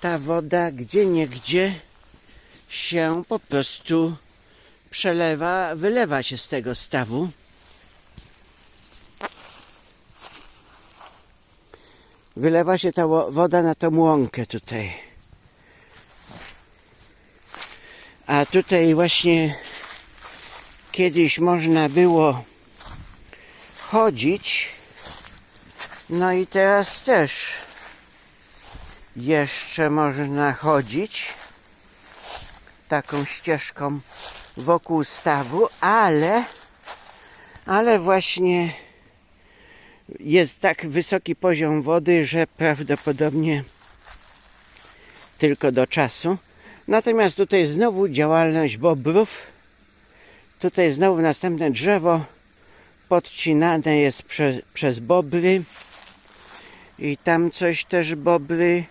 ta woda gdzie niegdzie się po prostu przelewa, wylewa się z tego stawu. Wylewa się ta woda na tą łąkę tutaj. A tutaj właśnie kiedyś można było chodzić. No i teraz też jeszcze można chodzić taką ścieżką wokół stawu, ale ale właśnie jest tak wysoki poziom wody, że prawdopodobnie tylko do czasu. Natomiast tutaj znowu działalność bobrów. Tutaj znowu następne drzewo podcinane jest prze, przez bobry. I tam coś też bobry